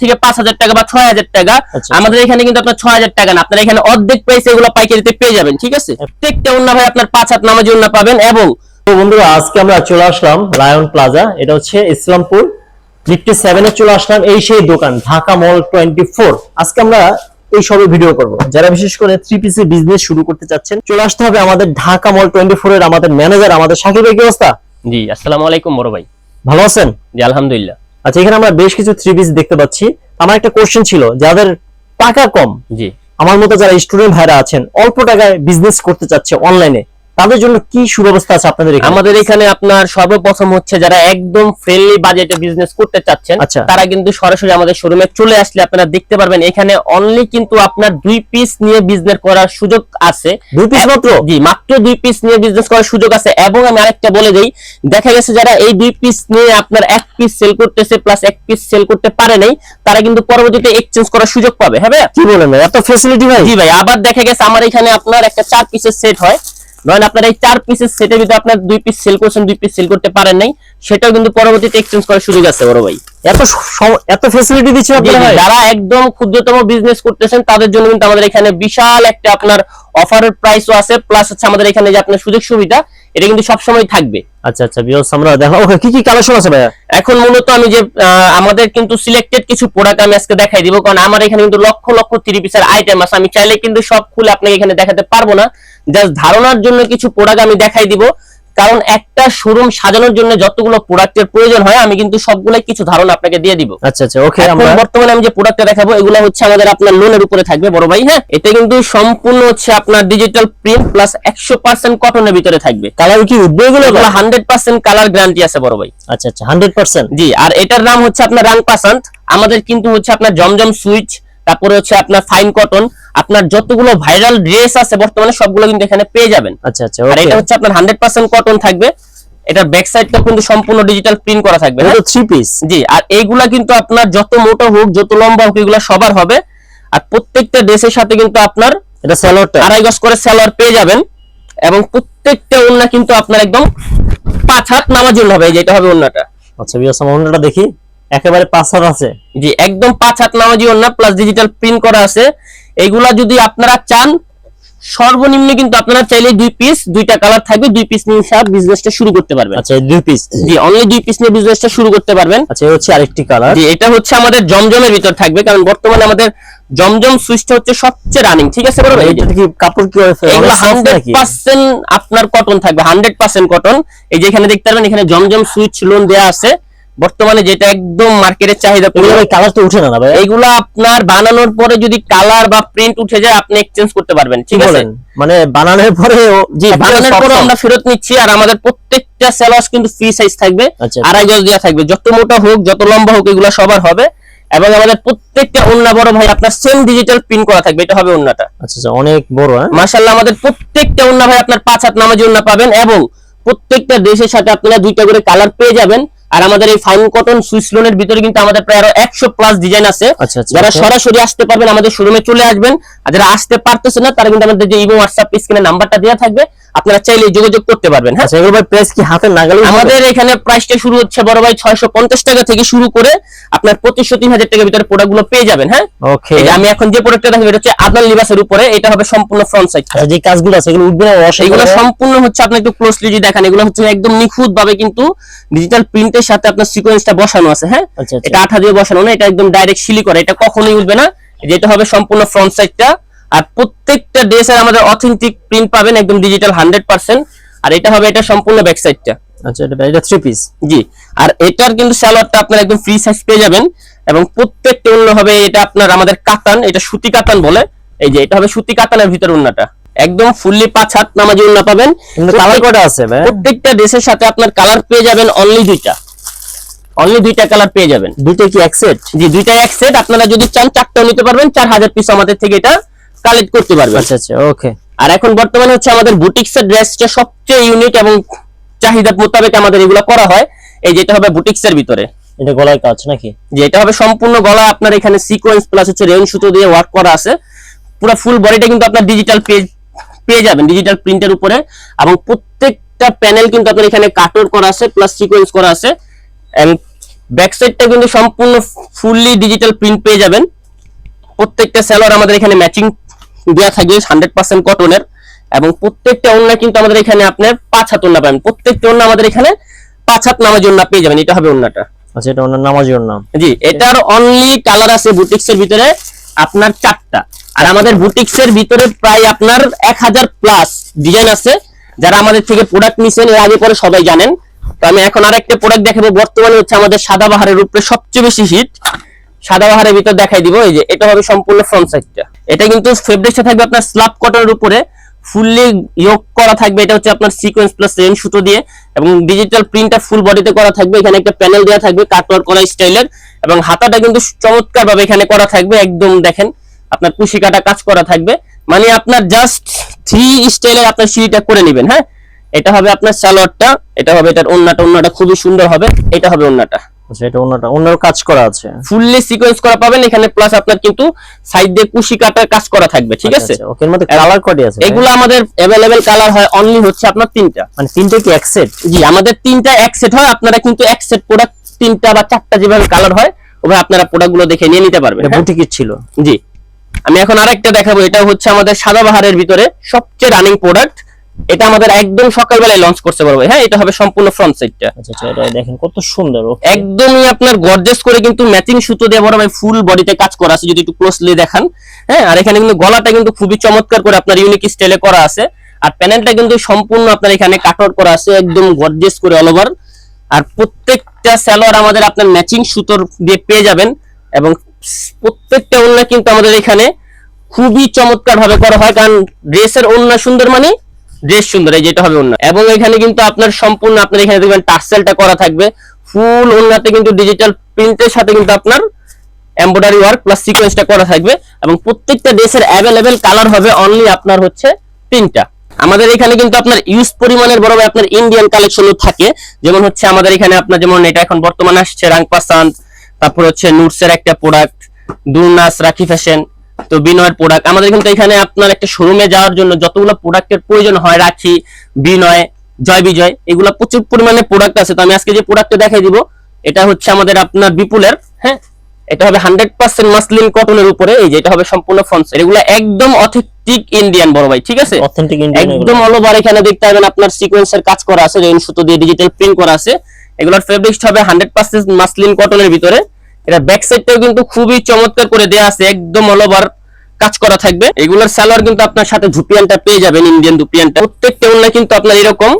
থেকে পাঁচ হাজার টাকা বা ছয় হাজার টাকা। আচ্ছা। আমাদের এখানে কিন্তু আপনার ছয় হাজার টাকা না আপনার এখানে অর্ধেক প্রাইসে এগুলো পাইকারিতে পেয়ে যাবেন ঠিক আছে? প্রত্যেকটা উন্না ভাই আপনার পাঁচ হাত নামাজি উন্না পাবেন এবং তো বন্ধুরা আজকে আমরা চলে আসলাম লায়ন প্লাজা এটা হচ্ছে ইসলামপুর নিফটি সেভেনে চলে আসলাম এই সেই দোকান ঢাকা মল টোয়েন্টি ফোর আজকে আমরা এই সবে ভিডিও করব। যারা বিশেষ করে থ্রি পিসি বিজনেস শুরু করতে চাচ্ছেন চলে আসতে হবে আমাদের ঢাকা মল টোয়েন্টি ফোর এর আমাদের ম্যানেজার আমাদের ভাই কি অবস্থা? জি আসসালামু আলাইকুম বড় ভাই। ভালো আছেন? জি আলহামদুলিল্লাহ। আচ্ছা এখানে আমরা বেশ কিছু থ্রি পিস দেখতে পাচ্ছি। আমার একটা কোশ্চেন ছিল যাদের টাকা কম জি। আমার মতো যারা স্টুডেন্ট ভাইরা আছেন অল্প টাকায় বিজনেস করতে চাচ্ছে অনলাইনে তাদের জন্য কি সুব্যবস্থা আছে আপনাদের এখানে আমাদের এখানে আপনার সর্বপ্রথম হচ্ছে যারা একদম ফ্রেন্ডলি বাজেটে বিজনেস করতে চাচ্ছেন আচ্ছা। তারা কিন্তু সরাসরি আমাদের শোরুমে চলে আসলে আপনারা দেখতে পারবেন এখানে অনলি কিন্তু আপনার দুই পিস নিয়ে বিজনেস করার সুযোগ আছে দুই পিস মাত্র জি মাত্র দুই পিস নিয়ে বিজনেস করার সুযোগ আছে এবং আমি আরেকটা বলে দেই দেখা গেছে যারা এই দুই পিস নিয়ে আপনার এক পিস সেল করতেছে প্লাস এক পিস সেল করতে পারে নাই তারা কিন্তু পরবর্তীতে এক্সচেঞ্জ করার সুযোগ পাবে হ্যাঁ? কি বলেন ভাই? এত ফেসিলিটি ভাই জি ভাই আবার দেখা গেছে আমার এখানে আপনার একটা চার পিসের সেট হয় ধরেন আপনার এই চার পিসের সেটের ভিতরে আপনার দুই পিস সেল করছেন দুই পিস সেল করতে পারেন নাই। সেটাও কিন্তু পরবর্তীতে এক্সচেঞ্জ করার সুযোগ আছে বড় ভাই। এত এত ফেসিলিটি দিচ্ছে আপনারা যারা একদম ক্ষুদ্রতম বিজনেস করতেছেন তাদের জন্য কিন্তু আমাদের এখানে বিশাল একটা আপনার অফারের প্রাইসও আছে। প্লাস হচ্ছে আমাদের এখানে যে আপনার সুযোগ সুবিধা এটা কিন্তু সব সময় থাকবে। আচ্ছা আচ্ছা বিয়স আমরা দেখো। কি কি কালেকশন আছে ভাইয়া? এখন মূলত আমি যে আমাদের কিন্তু সিলেক্টেড কিছু প্রোডাক্ট আমি আজকে দেখাই দিব কারণ আমার এখানে কিন্তু লক্ষ লক্ষ থ্রি পিসের আইটেম আছে। আমি চাইলে কিন্তু সব খুলে আপনাকে এখানে দেখাতে পারব না। জাস্ট ধারণার জন্য কিছু প্রোডাক্ট আমি দেখাই দিব। কারণ একটা শোরুম সাজানোর জন্য যতগুলো প্রোডাক্টের প্রয়োজন হয় আমি কিন্তু সবগুলাই কিছু ধারণা আপনাকে দিয়ে দিব। আচ্ছা আচ্ছা ওকে আমরা বর্তমানে আমি যে প্রোডাক্টটা দেখাবো এগুলো হচ্ছে আমাদের আপনার লোনের উপরে থাকবে বড় ভাই হ্যাঁ? এটা কিন্তু সম্পূর্ণ হচ্ছে আপনার ডিজিটাল প্রিন্ট প্লাস একশো পার্সেন্ট কটনের ভিতরে থাকবে। কালার কি উঠবে এগুলো? এগুলো হান্ড্রেড পার্সেন্ট কালার গ্যারান্টি আছে বড় ভাই। আচ্ছা আচ্ছা হান্ড্রেড পার্সেন্ট জি আর এটার নাম হচ্ছে আপনার রাং পাসান্ত আমাদের কিন্তু হচ্ছে আপনার জমজম সুইচ তারপরে হচ্ছে আপনার ফাইন কটন আপনার যতগুলো ভাইরাল ড্রেস আছে বর্তমানে সবগুলো কিন্তু এখানে পেয়ে যাবেন। আচ্ছা আচ্ছা আর এটা হচ্ছে আপনার হান্ড্রেড পার্সেন্ট কটন থাকবে। এটার ব্যাক সাইডটা কিন্তু সম্পূর্ণ ডিজিটাল প্রিন্ট করা থাকবে এটা হ্যাঁ? থ্রি পিস জি আর এইগুলা কিন্তু আপনার যত মোটা হোক যত লম্বা হোক এগুলা সবার হবে। আর প্রত্যেকটা ড্রেসের সাথে কিন্তু আপনার এটা স্যালোয়ারটা আড়াই গজ করে সালোয়ার পেয়ে যাবেন। এবং প্রত্যেকটা ওন্না কিন্তু আপনার একদম পাঁচ হাত নামার জন্য হবে এই যে এটা হবে ওন্নাটা আচ্ছা বিয়স আমরা অন্যটা দেখি। একেবারে পাঁচ হাত আছে। জি একদম পাঁচ হাত নামাজি ওন্না প্লাস ডিজিটাল প্রিন্ট করা আছে। এইগুলা যদি আপনারা চান সর্বনিম্ন কিন্তু আপনারা চাইলে দুই পিস দুইটা কালার থাকবে দুই পিস নিয়ে সব বিজনেসটা শুরু করতে পারবেন। আচ্ছা দুই পিস জি অনলি দুই পিস নিয়ে বিজনেসটা শুরু করতে পারবেন। আচ্ছা হচ্ছে আরেকটি কালার জি এটা হচ্ছে আমাদের জমজমের ভিতর থাকবে কারণ বর্তমানে আমাদের জমজম সুইচটা হচ্ছে সবচেয়ে রানিং ঠিক আছে বড় ভাই? এটা কি কাপড় কি এগুলো অনেক soft হান্ড্রেড নাকি পার্সেন্ট আপনার কটন থাকবে হান্ড্রেড পার্সেন্ট কটন এই যে এখানে দেখতে পারবেন এখানে জমজম সুইচ লোন দেওয়া আছে। বর্তমানে যেটা একদম মার্কেটের চাহিদা। কালার তো উঠে না ভাই? এইগুলো আপনার বানানোর পরে যদি কালার বা প্রিন্ট উঠে যায় আপনি এক্সচেঞ্জ করতে পারবেন ঠিক আছে? মানে বানানোর পরে জি বানানোর পরে আমরা ফেরত নিচ্ছি আর আমাদের প্রত্যেকটা সেলস কিন্তু ফ্রি সাইজ থাকবে আচ্ছা। আড়াই গজ দেওয়া থাকবে। যত মোটা হোক যত লম্বা হোক এগুলো সবার হবে। এবং আমাদের প্রত্যেকটা ওন্না বড় ভাই আপনার সেম ডিজিটাল প্রিন্ট করা থাকবে এটা হবে ওন্নাটা আচ্ছা আচ্ছা অনেক বড় হ্যাঁ? মাশাআল্লাহ আমাদের প্রত্যেকটা ওন্না ভাই আপনার পাঁচ হাত নামাজি ওন্না পাবেন এবং প্রত্যেকটা ড্রেসের সাথে আপনারা দুইটা করে কালার পেয়ে যাবেন। আর আমাদের এই ফাইন কটন সুইস লোনের ভিতরে কিন্তু আমাদের প্রায় আরও একশো প্লাস ডিজাইন আছে। আচ্ছা, আচ্ছা, যারা। সরাসরি আসতে পারবেন আমাদের শোরুমে চলে আসবেন। আর যারা আসতে পারতেছে না তারা কিন্তু আমাদের যে ইমো হোয়াটসঅ্যাপ স্ক্রিনে নাম্বারটা দেওয়া থাকবে। আপনারা চাইলে যোগাযোগ করতে পারবেন হ্যাঁ? আচ্ছা এগুলো ভাই প্রাইস কি হাতের নাগালে আমাদের এখানে প্রাইসটা শুরু হচ্ছে বড় ভাই ছয়শো পঞ্চাশ টাকা থেকে শুরু করে আপনার পঁচিশশো তিন হাজার টাকার ভিতরে প্রোডাক্টগুলো পেয়ে যাবেন হ্যাঁ? ওকে এই যে আমি এখন যে প্রোডাক্টটা দেখাবো এটা হচ্ছে আদনান লিবাসের উপরে এটা হবে সম্পূর্ণ ফ্রন্ট সাইড আচ্ছা যে কাজগুলো আছে এগুলো উঠবে না এগুলো সম্পূর্ণ হচ্ছে আপনি একটু ক্লোজলি যদি দেখেন এগুলো হচ্ছে একদম নিখুঁত ভাবে কিন্তু ডিজিটাল প্রিন্টের সাথে আপনার সিকোয়েন্সটা বসানো আছে হ্যাঁ? আচ্ছা। এটা আঠা দিয়ে বসানো না এটা একদম ডাইরেক্ট সিলি করা এটা কখনোই উঠবে না। যেটা হবে সম্পূর্ণ ফ্রন্ট সাইডটা আর প্রত্যেকটা ড্রেসের আমাদের অথেন্টিক প্রিন্ট পাবেন একদম ডিজিটাল হান্ড্রেড পার্সেন্ট আর এটা হবে এটা সম্পূর্ণ ব্যাক সাইডটা আচ্ছা এটা এটা থ্রি পিস জি। আর এটার কিন্তু সালোয়ারটা আপনার একদম ফ্রি সাইজ পেয়ে যাবেন। এবং প্রত্যেকটা অন্য হবে এটা আপনার আমাদের কাতান এটা সুতি কাতান বলে। এই যে এটা হবে সুতি কাতানের ভিতর উন্নাটা একদম ফুললি পাঁচ হাত নামাজি উন্না পাবেন। কিন্তু কালার কটা আছে ভাই? প্রত্যেকটা ড্রেসের সাথে আপনার কালার পেয়ে যাবেন অনলি দুইটা। অনলি দুইটা কালার পেয়ে যাবেন। দুইটা কি এক সেট জি দুইটা এক সেট আপনারা যদি চান চারটাও নিতে পারবেন। চার হাজার পিস আমাদের থেকে এটা কালেক্ট করতে পারবেন। আচ্ছা আচ্ছা ওকে আর এখন বর্তমানে হচ্ছে আমাদের বুটিক্সের ড্রেসটা সবচেয়ে ইউনিক এবং চাহিদা মোতাবেক আমাদের এগুলো করা হয়। এই যেটা হবে বুটিক্সের ভিতরে। এটা গলার কাজ নাকি? যে এটা হবে সম্পূর্ণ গলা আপনার এখানে সিকোয়েন্স প্লাস হচ্ছে রেউন সুতো দিয়ে ওয়ার্ক করা আছে। পুরো ফুল বডিটা কিন্তু আপনার ডিজিটাল পেজ পেয়ে যাবেন ডিজিটাল প্রিন্টের উপরে। এবং প্রত্যেকটা প্যানেল কিন্তু আপনার এখানে কাটর করা আছে প্লাস সিকোয়েন্স করা আছে। And ব্যাক সাইডটা কিন্তু সম্পূর্ণ ফুললি ডিজিটাল প্রিন্ট পেয়ে যাবেন। প্রত্যেকটা সালোয়ার আমাদের এখানে ম্যাচিং দেওয়া থাকবে হান্ড্রেড পার্সেন্ট কটনের এবং প্রত্যেকটা ওন্না কিন্তু আমাদের এখানে আপনার পাঁচ হাত ওন্না পাবেন। প্রত্যেকটা ওন্না আমাদের এখানে পাঁচ হাত নামাজ ওন্না পেয়ে যাবেন। এটা হবে ওন্নাটা আচ্ছা এটা ওনার নামাজের নাম জি এটার অনলি কালার আছে বুটিক্স এর ভিতরে আপনার চারটা। আর আমাদের বুটিক্স এর ভিতরে প্রায় আপনার এক হাজার প্লাস ডিজাইন আছে। যারা আমাদের থেকে প্রোডাক্ট নিছেন এর আগে পরে সবাই জানেন। তো আমি এখন আরেকটা প্রোডাক্ট দেখাবো। বর্তমানে হচ্ছে আমাদের সাদাবাহারের উপরে সবচেয়ে বেশি হিট সাদাবাহারের ভিতর দেখাই দিব, এই যে এটা হবে সম্পূর্ণ ফ্রন্ট সাইডটা এটা কিন্তু ফেব্রিক্সটা থাকবে আপনার স্ল্যাব কটনের উপরে ফুললি ইয়োক করা থাকবে, এটা হচ্ছে আপনার সিকোয়েন্স প্লাস রেন সুতো দিয়ে, এবং ডিজিটাল প্রিন্টটা ফুল বডিতে করা থাকবে, এখানে একটা প্যানেল দেওয়া থাকবে কাটওয়ার্ক করা স্টাইলের এবং হাতাটা কিন্তু চমৎকার ভাবে এখানে করা থাকবে, একদম দেখেন, আপনার কুশি কাটা কাজ করা থাকবে। মানে আপনার জাস্ট থ্রি স্টাইলের আপনার সিঁড়িটা করে নেবেন হ্যাঁ? এটা হবে আপনার সালোয়ারটা, এটা হবে এটার ওন্নাটা ওন্নাটা খুবই সুন্দর হবে, এটা হবে ওন্নাটা। আচ্ছা এটা ওনাটা ওনার কাজ করা আছে। ফুললি সিকোয়েন্স করা পাবেন এখানে প্লাস আপনার কিন্তু সাইড দিয়ে কুশি কাটার কাজ করা থাকবে ঠিক আছে? ওকে এর মধ্যে কালার কয়টি আছে এগুলো আমাদের অ্যাভেলেবেল কালার হয় অনলি হচ্ছে আপনার তিনটা। মানে তিনটে কি এক সেট জি আমাদের তিনটা এক সেট হয় আপনারা কিন্তু এক সেট প্রোডাক্ট তিনটা বা চারটা যেভাবে কালার হয় ওভাবে আপনারা প্রোডাক্টগুলো দেখে নিয়ে নিতে পারবেন এটা হ্যাঁ? বুটিকের ছিল। জি। আমি এখন আরেকটা দেখাবো এটা হচ্ছে আমাদের সাদা বাহারের ভিতরে সবচেয়ে রানিং প্রোডাক্ট এটা আমাদের একদম সকালবেলায় লঞ্চ করতে পারব হ্যাঁ এটা হবে সম্পূর্ণ ফ্রন্ট সাইডটা আচ্ছা আচ্ছা এটা দেখেন কত সুন্দর একদমই আপনার গর্জেস করে কিন্তু ম্যাচিং সুতো দিয়ে বড় ভাই ফুল বডিতে কাজ করা আছে যদি একটু ক্লোজলি দেখান। হ্যাঁ আর এখানে কিন্তু গলাটা কিন্তু খুবই চমৎকার করে আপনার ইউনিক স্টাইলে করা আছে। আর প্যানেলটা কিন্তু সম্পূর্ণ আপনার এখানে কাটআউট করা আছে একদম গর্জেস করে অল ওভার আর প্রত্যেকটা সালোয়ার আমাদের আপনার ম্যাচিং সুতোর দিয়ে পেয়ে যাবেন। এবং প্রত্যেকটা ওন্না কিন্তু আমাদের এখানে খুবই চমৎকার ভাবে করা হয় কারণ ড্রেসের ওন্না সুন্দর মানে ড্রেস সুন্দর, এই যেটা হবে ওন্না এবং এখানে কিন্তু আপনার সম্পূর্ণ আপনার এখানে দেখবেন টার্সেলটা করা থাকবে। ফুল ওন্নাতে কিন্তু ডিজিটাল প্রিন্টের সাথে কিন্তু আপনার এমব্রয়ডারি ওয়ার্ক প্লাস সিকোয়েন্সটা করা থাকবে। এবং প্রত্যেকটা ড্রেসের অ্যাভেলেবেল কালার হবে অনলি আপনার হচ্ছে তিনটা। আমাদের এখানে কিন্তু আপনার ইউজ পরিমাণের বড় আপনার ইন্ডিয়ান কালেকশনও থাকে। যেমন হচ্ছে আমাদের এখানে আপনার যেমন এটা এখন বর্তমানে আসছে রাংপাসান তারপর হচ্ছে নুটসের একটা প্রোডাক্ট দুর্নাস রাখি ফ্যাশন তো বিনয়ের প্রোডাক্ট আমাদের কিন্তু এখানে আপনার একটা শোরুমে যাওয়ার জন্য যতগুলো প্রোডাক্টের প্রয়োজন হয় রাখি বিনয় জয় বিজয় এগুলো প্রচুর পরিমাণে প্রোডাক্ট আছে। তো আমি আজকে যে প্রোডাক্টটা দেখাই দিব এটা হচ্ছে আমাদের আপনার বিপুলের হ্যাঁ? এটা হবে হান্ড্রেড পার্সেন্ট মাসলিন কটনের উপরে এই যে এটা হবে সম্পূর্ণ ফন্স এগুলো একদম অথেন্টিক ইন্ডিয়ান বড় ভাই ঠিক আছে? অথেন্টিক ইন্ডিয়ান একদম অল ওভার এখানে দেখতে পাবেন আপনার সিকোয়েন্সের কাজ করা আছে রেইন সুতো দিয়ে ডিজিটাল প্রিন্ট করা আছে। এগুলোর ফেব্রিক্স হবে হান্ড্রেড পার্সেন্ট মাসলিন কটনের ভিতরে। এটা ব্যাক সাইডটাও কিন্তু খুবই চমৎকার করে দেয়া আছে একদম অল ওভার কাজ করা থাকবে। এগুলোর সালোয়ার কিন্তু আপনার সাথে ঝুপিয়ানটা পেয়ে যাবেন ইন্ডিয়ান দুপিয়ানটা প্রত্যেকটা ওন্না কিন্তু আপনার এরকম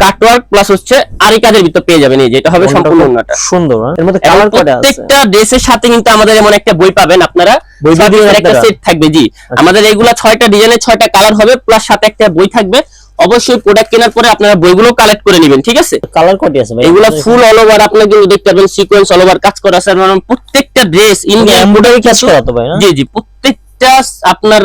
কাটওয়ার্ক প্লাস হচ্ছে আরি কাজের ভিতর পেয়ে যাবেন এই যে এটা হবে সম্পূর্ণ ওন্নাটা সুন্দর হ্যাঁ? এর মধ্যে কালার আছে? প্রত্যেকটা ড্রেসের সাথে কিন্তু আমাদের এমন একটা বই পাবেন আপনারা বই একটা সেট থাকবে জি। আমাদের এগুলা ছয়টা ডিজাইনের ছয়টা কালার হবে প্লাস সাথে একটা বই থাকবে। অবশ্যই প্রোডাক্ট কেনার পরে আপনারা বইগুলো কালেক্ট করে নেবেন ঠিক আছে? কালার কয়টি আছে ভাই। এগুলা ফুল অল ওভার আপনারা কিন্তু দেখতে পাবেন সিকোয়েন্স অল ওভার কাজ করা আছে। এবং প্রত্যেকটা ড্রেস ইন্ডিয়ান এমব্রয়ডারি কাজ করা তো ভাই না? জি জি প্রত্যেকটা আপনার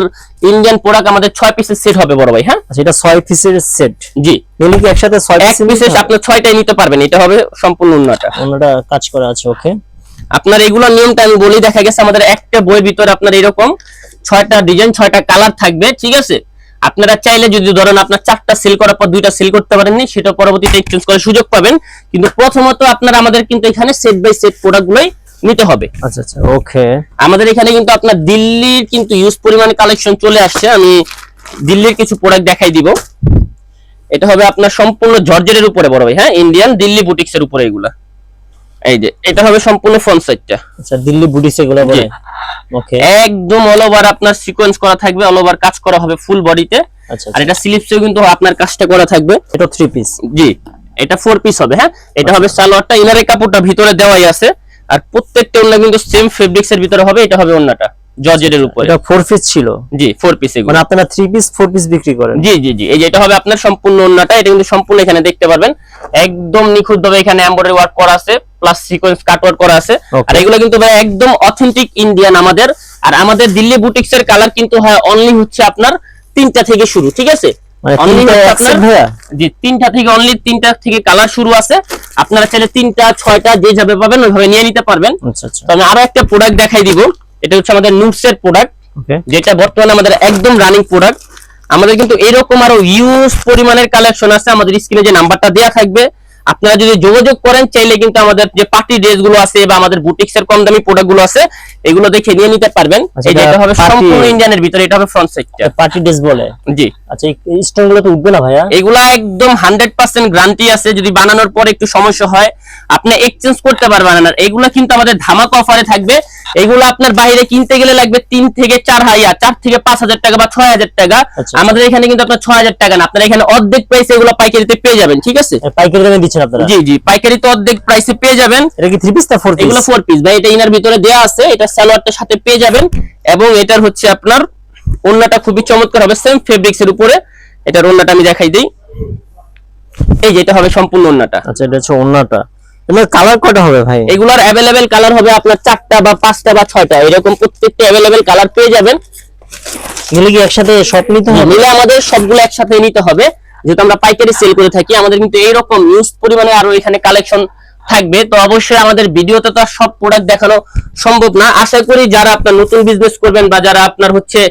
ইন্ডিয়ান প্রোডাক্ট আমাদের ছয় পিসের সেট হবে বড় ভাই হ্যাঁ? আচ্ছা এটা 6 পিসের সেট জি। নিলে কি একসাথে 6 এক পিসের পিসের আপনার ছয়টাই নিতে পারবেন এটা হবে সম্পূর্ণ উন্নটা ওনাটা কাজ করা আছে ওকে আপনার এগুলো নিয়মটা আমি বলি দেখা গেছে আমাদের একটা বইয়ের ভিতরে আপনার এরকম ছয়টা ডিজাইন ছয়টা কালার থাকবে ঠিক আছে? আপনারা চাইলে যদি ধরেন আপনার চারটা সেল করার পর দুইটা সেল করতে পারেননি সেটা পরবর্তীতে এক্সচেঞ্জ করার সুযোগ পাবেন। কিন্তু প্রথমত আপনারা আমাদের কিন্তু এখানে সেট বাই সেট প্রোডাক্টগুলোই নিতে হবে। আচ্ছা আচ্ছা ওকে আমাদের এখানে কিন্তু আপনার দিল্লির কিন্তু ইউজ পরিমাণে কালেকশন চলে আসছে। আমি দিল্লির কিছু প্রোডাক্ট দেখাই দিব। এটা হবে আপনার সম্পূর্ণ জর্জেটের উপরে বড় ভাই হ্যাঁ? ইন্ডিয়ান দিল্লি বুটিক্স এর উপরে এগুলা। এই যে এটা হবে সম্পূর্ণ ফ্রন্ট সাইডটা। আচ্ছা দিল্লি বুটিস এগুলো বলে। ওকে একদম অল ওভার আপনার সিকোয়েন্স করা থাকবে অল ওভার কাজ করা হবে ফুল বডিতে আচ্ছা আর এটা স্লিপসেও কিন্তু আপনার কাজটা করা থাকবে। এটা 3 পিস জি এটা ফোর পিস হবে হ্যাঁ? এটা হবে সালোয়ারটা ইনারের কাপড়টা ভিতরে দেওয়াই আছে। আর প্রত্যেকটা ওন্না কিন্তু সেম ফেব্রিক্স এর ভিতরে হবে এটা হবে ওন্নাটা জর্জেটের উপরে। এটা 4 পিস ছিল? জি ফোর পিস এগুলো। মানে আপনারা 3 পিস 4 পিস বিক্রি করেন? জি জি জি এই যে এটা হবে আপনার সম্পূর্ণ ওন্নাটা এটা কিন্তু সম্পূর্ণ এখানে দেখতে পারবেন। একদম নিখুঁত ভাবে এখানে এমব্রয়ডারি ওয়ার্ক করা আছে। প্লাস সিকোয়েন্স কাট ওয়ার্ক করা আছে। আর এগুলো কিন্তু ভাই একদম অথেন্টিক ইন্ডিয়ান আমাদের। আর আমাদের দিল্লি বুটিক্স এর কালার কিন্তু হয় অনলি হচ্ছে আপনার তিনটা থেকে শুরু ঠিক আছে? মানে Only তিনটা হচ্ছে এক আপনার set ভাইয়া? জি তিনটা থেকে অনলি তিনটা থেকে কালার শুরু আছে। আপনারা চাইলে তিনটা ছয়টা যে যাবে পাবেন ওইভাবে নিয়ে নিতে পারবেন। আচ্ছা আচ্ছা। তো আমি আরও একটা প্রোডাক্ট দেখাই দিব। এটা হচ্ছে আমাদের নুটস এর প্রোডাক্ট যেটা বর্তমানে আমাদের একদম রানিং প্রোডাক্ট আমাদের কিন্তু এরকম আরও ইউজ পরিমাণের কালেকশন আছে। আমাদের স্ক্রিনে যে নাম্বারটা দেওয়া থাকবে আপনারা যদি যোগাযোগ করেন চাইলে কিন্তু আমাদের যে পার্টি ড্রেসগুলো আছে বা আমাদের বুটিক্স এর কম দামি প্রোডাক্টগুলো আছে এগুলো দেখে নিয়ে নিতে পারবেন। আচ্ছা, এই যে এটা হবে সম্পূর্ণ ইন্ডিয়ানের ভিতরে এটা হবে ফ্রন্ট সাইডটা পার্টি ড্রেস বলে? জি। আচ্ছা এই স্টোনগুলো তো উঠবে না ভাইয়া? এগুলা একদম হান্ড্রেড পার্সেন্ট গ্যারান্টি আছে। যদি বানানোর পর একটু সমস্যা হয় আপনি এক্সচেঞ্জ করতে পারবেন না। এগুলা কিন্তু আমাদের ধামাকা অফারে থাকবে। এগুলো আপনার বাইরে কিনতে গেলে লাগবে তিন থেকে চার হাজার চার থেকে পাঁচ হাজার টাকা বা ছয় হাজার টাকা। আচ্ছা। আমাদের এখানে কিন্তু আপনার ছয় হাজার টাকা না। আপনার এখানে অর্ধেক প্রাইস এগুলো পাইকারিতে পেয়ে যাবেন ঠিক আছে? পাইকারি দামে দিচ্ছেন আপনারা? জি জি পাইকারিতে অর্ধেক প্রাইসে পেয়ে যাবেন। এটা কি থ্রি পিস না ফোর পিস এগুলো ফোর পিস ভাই এটা ইনার ভিতরে দেয়া আছে এটা সালোয়ারটার সাথে পেয়ে যাবেন। এবং এটার হচ্ছে আপনার ওন্নাটা খুবই চমৎকার হবে সেম ফেব্রিক্স এর উপরে। এটার ওন্নাটা আমি দেখাই দিই। এই যে এটা হবে সম্পূর্ণ ওন্নাটা আচ্ছা এটা হচ্ছে ওন্নাটা এগুলো কালার কয়টা হবে ভাই? এগুলোর অ্যাভেলেবেল কালার হবে আপনার চারটা বা পাঁচটা বা ছয়টা। এরকম প্রত্যেকটা অ্যাভেলেবেল কালার পেয়ে যাবেন। এগুলো কি একসাথে সব নিতে হবে? মিলে আমাদের সবগুলো একসাথে নিতে হবে। যেহেতু আমরা পাইকারি সেল করে থাকি, আমাদের কিন্তু এইরকম ইউজ পরিমাণে আরও এখানে কালেকশন থাকবে। তো অবশ্যই আমাদের ভিডিওতে তো সব প্রোডাক্ট দেখানো সম্ভব না। আশা করি যারা আপনার নতুন বিজনেস করবেন বা যারা আপনার হচ্ছে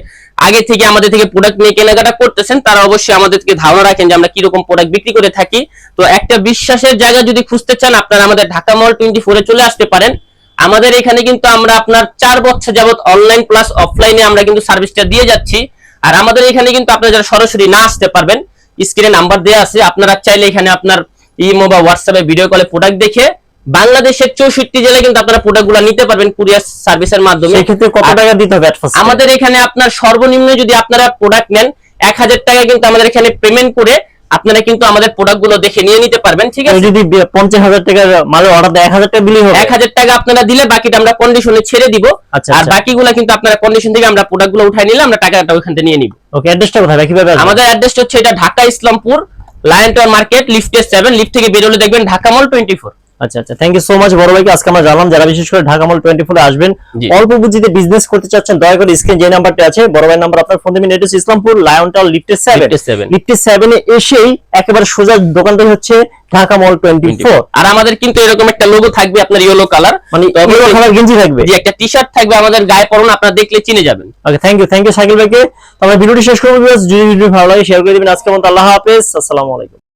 আগে থেকে আমাদের থেকে প্রোডাক্ট নিয়ে কেনাকাটা করতেছেন, তারা অবশ্যই আমাদের থেকে ধারণা রাখেন যে আমরা কীরকম প্রোডাক্ট বিক্রি করে থাকি। তো একটা বিশ্বাসের জায়গা যদি খুঁজতে চান, আপনারা আমাদের ঢাকা মল টোয়েন্টি ফোরে চলে আসতে পারেন। আমাদের এখানে কিন্তু আমরা আপনার চার বছর যাবত অনলাইন প্লাস অফলাইনে আমরা কিন্তু সার্ভিসটা দিয়ে যাচ্ছি। আর আমাদের এখানে কিন্তু আপনারা যারা সরাসরি না আসতে পারবেন স্ক্রিনে নাম্বার দেওয়া আছে আপনারা চাইলে এখানে আপনার ইমো বা হোয়াটসঅ্যাপে ভিডিও কলে প্রোডাক্ট দেখে বাংলাদেশের চৌষট্টি জেলায় কিন্তু আপনারা প্রোডাক্ট প্রোডাক্টগুলো নিতে পারবেন কুরিয়ার সার্ভিসের মাধ্যমে। সেক্ষেত্রে কত আর টাকা দিতে হবে আমাদের এখানে আপনার সর্বনিম্ন যদি আপনারা প্রোডাক্ট নেন এক হাজার টাকা কিন্তু আমাদের এখানে পেমেন্ট করে আপনারা কিন্তু আমাদের প্রোডাক্টগুলো দেখে নিয়ে নিতে পারবেন ঠিক আছে? যদি বে- পঞ্চাশ হাজার টাকার মাল অর্ডার দেয় এক হাজার টাকা বিলি হবে। এক হাজার টাকা আপনারা দিলে বাকিটা আমরা কন্ডিশনে ছেড়ে দিব। আচ্ছা, আর বাকি বাকিগুলো কিন্তু আপনারা কন্ডিশন থেকে আমরা প্রোডাক্টগুলো উঠাই নিলে আমরা টাকাটা ওইখান থেকে নিয়ে নিব। ওকে অ্যাড্রেসটা কোথায়? কীভাবে আমাদের অ্যাড্রেসটা হচ্ছে এটা Dhaka Islampur Lion Tower market লিফটে সেভেন লিফট থেকে বেরোলে দেখবেন ঢাকা মল টোয়েন্টি ফোর আচ্ছা আচ্ছা। থ্যাংক ইউ সো মাচ বড় ভাইকে। আজকে আমরা জানলাম যারা বিশেষ করে ঢাকা মল টোয়েন্টি ফোরে আসবেন। অল্প পুঁজিতে বিজনেস করতে চাচ্ছেন দয়া করে স্ক্রিন যে নাম্বারটা আছে বড় ভাই নাম্বার আপনার ফোন দিবেন। এড্রেস ইসলামপুর লায়ন টাউন লিফটের সেভেন লিফটের সেভেন এসেই একেবারে সোজা দোকানটা হচ্ছে ঢাকা মল টোয়েন্টি ফোর আর আমাদের কিন্তু এরকম একটা লোগো থাকবে আপনার ইয়েলো কালার মানে তবে- খাবার গেঞ্জি থাকবে। যে একটা টি শার্ট থাকবে আমাদের গায়ে পরন আপনারা দেখলে চিনে যাবেন। Okay thank you thank you cycle ভাইকে। আমরা ভিডিওটি শেষ করব viewers। যদি ভিডিও ভালো লাগে শেয়ার করে দিবেন। আজকে মতো আল্লাহ হাফেজ। আসসালামু আলাইকুম।